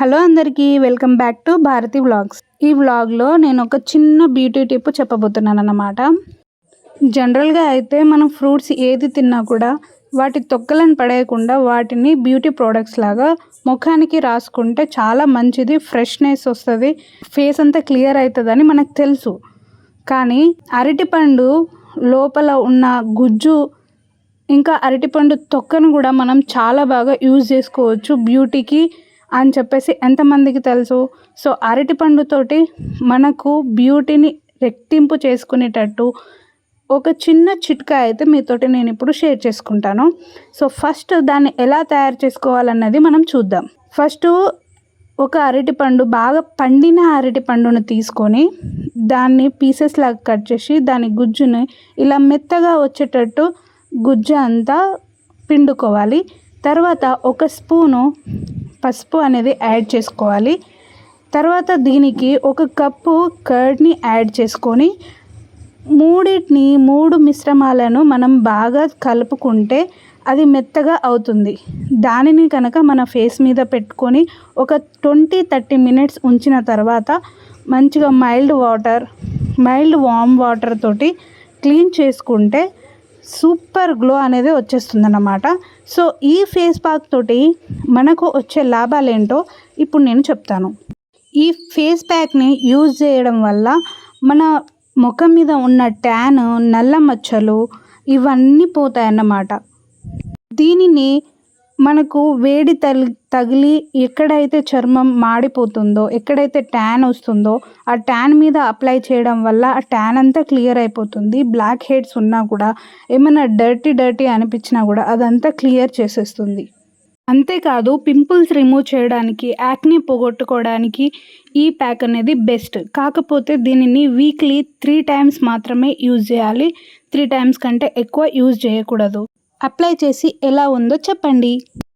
Hello అందరికీ welcome back to Bharathi vlogs. ఈ వ్లాగ్లో నేను ఒక చిన్న బ్యూటీ టిప్ చెప్పబోతున్నాను అన్నమాట జనరల్గా అయితే మనం ఫ్రూట్స్ ఏది తిన్నా కూడా వాటి తొక్కలను పడేయకుండా వాటిని బ్యూటీ ప్రోడక్ట్స్ లాగా ముఖానికి రాసుకుంటే చాలా మంచిది ఫ్రెష్నెస్ వస్తుంది ఫేస్ అంతా క్లియర్ అవుతుందని మనకు తెలుసు. కానీ అరటిపండు లోపల ఉన్న గుజ్జు ఇంకా అరటిపండు తొక్కను కూడా మనం చాలా బాగా యూజ్ చేసుకోవచ్చు. బ్యూటీకి అని చెప్పేసి ఎంతమందికి తెలుసు? సో అరటిపండుతోటి మనకు బ్యూటీని రెట్టింపు చేసుకునేటట్టు ఒక చిన్న చిట్కా అయితే మీతోటి నేను ఇప్పుడు షేర్ చేసుకుంటాను. సో ఫస్ట్ దాన్ని ఎలా తయారు చేసుకోవాలన్నది మనం చూద్దాం. ఫస్ట్ ఒక అరటిపండు బాగా పండిన అరటిపండును తీసుకొని దాన్ని పీసెస్ లాగా కట్ చేసి దాని గుజ్జుని ఇలా మెత్తగా వచ్చేటట్టు గుజ్జు అంతా పిండుకోవాలి. తర్వాత ఒక స్పూను పసుపు అనేది యాడ్ చేసుకోవాలి. తర్వాత దీనికి ఒక కప్పు కర్డ్ని యాడ్ చేసుకొని మూడింటిని మూడు మిశ్రమాలను మనం బాగా కలుపుకుంటే అది మెత్తగా అవుతుంది. దానిని కనుక మన ఫేస్ మీద పెట్టుకొని ఒక ట్వంటీ థర్టీ మినిట్స్ ఉంచిన తర్వాత మంచిగా mild water mild warm water తోటి క్లీన్ చేసుకుంటే సూపర్ గ్లో అనేది వచ్చేస్తుందన్నమాట. సో ఈ ఫేస్ ప్యాక్ తోటి మనకు వచ్చే లాభాలు ఏంటో ఇప్పుడు నేను చెప్తాను. ఈ ఫేస్ ప్యాక్ని యూజ్ చేయడం వల్ల మన ముఖం మీద ఉన్న ట్యాన్ నల్ల మచ్చలు ఇవన్నీ పోతాయన్నమాట. దీనిని మనకు వేడి తగి తగిలి ఎక్కడైతే చర్మం మాడిపోతుందో ఎక్కడైతే ట్యాన్ వస్తుందో ఆ ట్యాన్ మీద అప్లై చేయడం వల్ల ఆ ట్యాన్ అంతా క్లియర్ అయిపోతుంది. బ్లాక్ హెడ్స్ ఉన్నా కూడా ఏమైనా డర్టీ డర్టీ అనిపించినా కూడా అదంతా క్లియర్ చేసేస్తుంది. అంతేకాదు పింపుల్స్ రిమూవ్ చేయడానికి యాక్ని పోగొట్టుకోవడానికి ఈ ప్యాక్ అనేది బెస్ట్. కాకపోతే దీనిని వీక్లీ త్రీ టైమ్స్ మాత్రమే యూజ్ చేయాలి. త్రీ టైమ్స్ కంటే ఎక్కువ యూజ్ చేయకూడదు. అప్లై చేసి ఎలా ఉందో చెప్పండి.